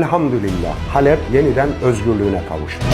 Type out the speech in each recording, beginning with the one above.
Elhamdülillah Halep yeniden özgürlüğüne kavuştu.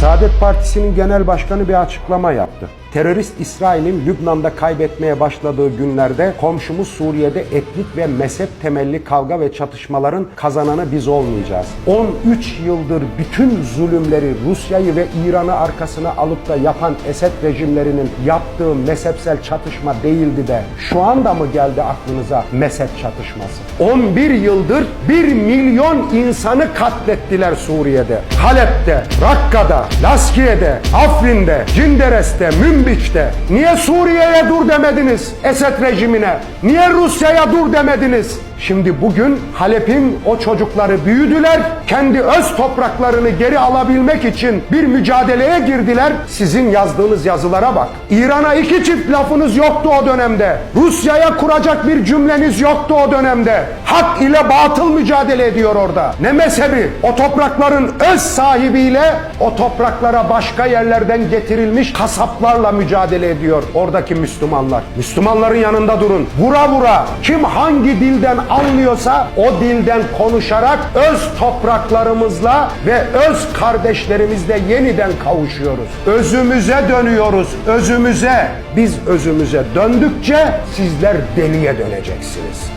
Saadet Partisi'nin genel başkanı bir açıklama yaptı. Terörist İsrail'in Lübnan'da kaybetmeye başladığı günlerde komşumuz Suriye'de etnik ve mezhep temelli kavga ve çatışmaların kazananı biz olmayacağız. 13 yıldır bütün zulümleri Rusya'yı ve İran'ı arkasına alıp da yapan Esed rejimlerinin yaptığı mezhepsel çatışma değildi de şu anda mı geldi aklınıza mezhep çatışması? 11 yıldır 1 milyon insanı katlettiler Suriye'de. Halep'te, Rakka'da, Laskiye'de, Afrin'de, Cinderes'te, Münbiç'te. Niye Suriye'ye dur demediniz Esed rejimine? Niye Rusya'ya dur demediniz? Şimdi bugün Halep'in o çocukları büyüdüler. Kendi öz topraklarını geri alabilmek için bir mücadeleye girdiler. Sizin yazdığınız yazılara bak. İran'a iki çift lafınız yoktu o dönemde. Rusya'ya kuracak bir cümleniz yoktu o dönemde. Hak ile batıl mücadele ediyor orada. Ne mezhebi? O toprakların öz sahibiyle o topraklara başka yerlerden getirilmiş kasaplarla mücadele ediyor oradaki Müslümanlar. Müslümanların yanında durun. Vura vura kim hangi dilden anlıyorsa o dilden konuşarak öz topraklarımızla ve öz kardeşlerimizle yeniden kavuşuyoruz. Özümüze dönüyoruz. Özümüze. Biz özümüze döndükçe sizler deliye döneceksiniz.